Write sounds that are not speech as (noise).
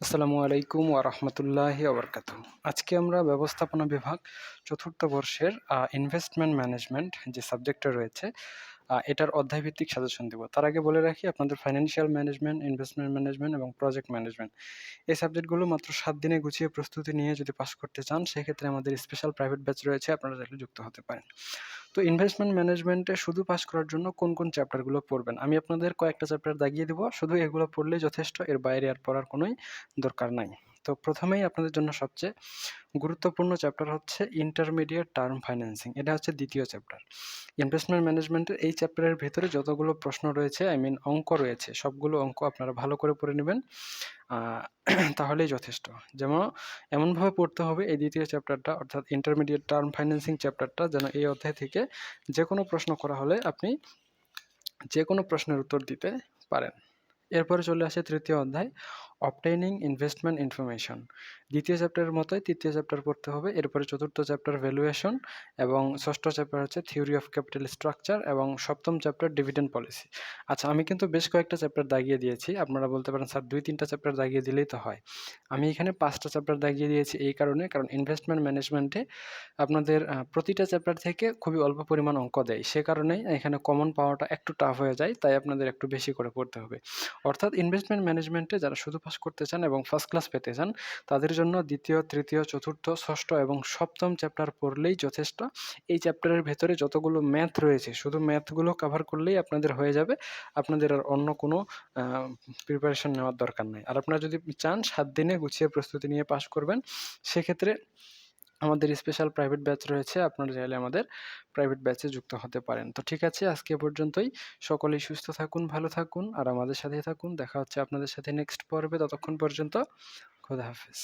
আসসালামু আলাইকুম ওয়া রাহমাতুল্লাহি ওয়া বারাকাতুহু। আজকে আমরা ব্যবস্থাপনা বিভাগ চতুর্থ বর্ষের ইনভেস্টমেন্ট ম্যানেজমেন্ট যে সাবজেক্টটা রয়েছে এটার অধ্যায়ভিত্তিক সাজেশন দেবো তার আগে বলে রাখি আপনাদের ফাইন্যান্সিয়াল ম্যানেজমেন্ট, ইনভেস্টমেন্ট ম্যানেজমেন্ট এবং প্রজেক্ট ম্যানেজমেন্ট এই সাবজেক্টগুলো মাত্র সাত দিনে গুছিয়ে প্রস্তুতি নিয়ে যদি পাস করতে চান সেক্ষেত্রে আমাদের স্পেশাল প্রাইভেট ব্যাচ রয়েছে আপনারা চাইলে যুক্ত হতে পারেন। তো ইনভেস্টমেন্ট ম্যানেজমেন্টে শুধু পাস করার জন্য কোন, কোন চ্যাপ্টারগুলো পড়বেন? আমি আপনাদের কয়েকটা চ্যাপ্টার দাগিয়ে দেবো শুধু এগুলো পড়লেই যথেষ্ট। এর বাইরে আর পড়ার কোনোই দরকার নাই। তো প্রথমেই আপনাদের জন্য সবচেয়ে গুরুত্বপূর্ণ চ্যাপ্টার হচ্ছে ইন্টারমিডিয়েট টার্ম ফাইন্যান্সিং। এটা হচ্ছে দ্বিতীয় চ্যাপ্টার। ইনভেস্টমেন্ট ম্যানেজমেন্টের এই চ্যাপ্টারের ভেতরে যতগুলো প্রশ্ন রয়েছে আই মিন অঙ্ক রয়েছে, সবগুলো অঙ্ক আপনারা ভালো করে পড়ে নেবেন। (clears throat) তাহলেই যথেষ্ট। যেমন, এমনভাবে পড়তে হবে এই দ্বিতীয় চ্যাপ্টারটা অর্থাৎ ইন্টারমিডিয়েট টার্ম ফাইন্যান্সিং চ্যাপ্টারটা যেন এই অধ্যায় থেকে যে কোনো প্রশ্ন করা হলে আপনি যে কোনো প্রশ্নের উত্তর দিতে পারেন। এরপরে চলে আসে তৃতীয় অধ্যায় অবটেইনিং ইনভেস্টমেন্ট ইনফরমেশন দ্বিতীয় চ্যাপ্টারের মতোই তৃতীয় চ্যাপ্টার পড়তে হবে, এরপরে চতুর্থ চ্যাপ্টার ভ্যালুয়েশন এবং ষষ্ঠ চ্যাপ্টার হচ্ছে থিওরি অফ ক্যাপিটাল স্ট্রাকচার এবং সপ্তম চ্যাপ্টার ডিভিডেন্ড পলিসি আচ্ছা আমি কিন্তু বেশ কয়েকটা চ্যাপ্টার দাগিয়ে দিয়েছি, আপনারা বলতে পারেন, স্যার, দুই, তিনটা চ্যাপ্টার দাগিয়ে দিলেই তো হয়। আমি এখানে পাঁচটা চ্যাপ্টার দাগিয়ে দিয়েছি এই কারণে, কারণ ইনভেস্টমেন্ট ম্যানেজমেন্টে আপনাদের প্রতিটা চ্যাপ্টার থেকে খুবই অল্প পরিমাণ অঙ্ক দেয়। সে কারণেই এখানে কমন পাওয়াটা একটু টাফ হয়ে যায়, তাই আপনাদের একটু বেশি করে পড়তে হবে। অর্থাৎ ইনভেস্টমেন্ট ম্যানেজমেন্টে যারা শুধু পাস করতে চান এবং ফার্স্ট ক্লাস পেতে চান, তাদের জন্য দ্বিতীয়, তৃতীয়, চতুর্থ, ষষ্ঠ এবং সপ্তম চ্যাপ্টার পড়লেই যথেষ্ট। এই চ্যাপ্টারের ভেতরে যতগুলো ম্যাথ রয়েছে, শুধু ম্যাথগুলো কাভার করলেই আপনাদের হয়ে যাবে। আপনাদের আর অন্য কোনো প্রিপারেশন নেওয়ার দরকার নেই। আর আপনারা যদি চান, সাত দিনে গুছিয়ে প্রস্তুতি নিয়ে পাশ করবেন, সেক্ষেত্রে আমাদের স্পেশাল প্রাইভেট ব্যাচ রয়েছে, আপনারা চাইলে আমাদের প্রাইভেট ব্যাচে যুক্ত হতে পারেন। তো ঠিক আছে, আজকে পর্যন্তই। সকলেই সুস্থ থাকুন, ভালো থাকুন, আর আমাদের সাথে থাকুন। দেখা হচ্ছে আপনাদের সাথে নেক্সট পর্বে। ততক্ষণ পর্যন্ত, খোদা হাফেজ।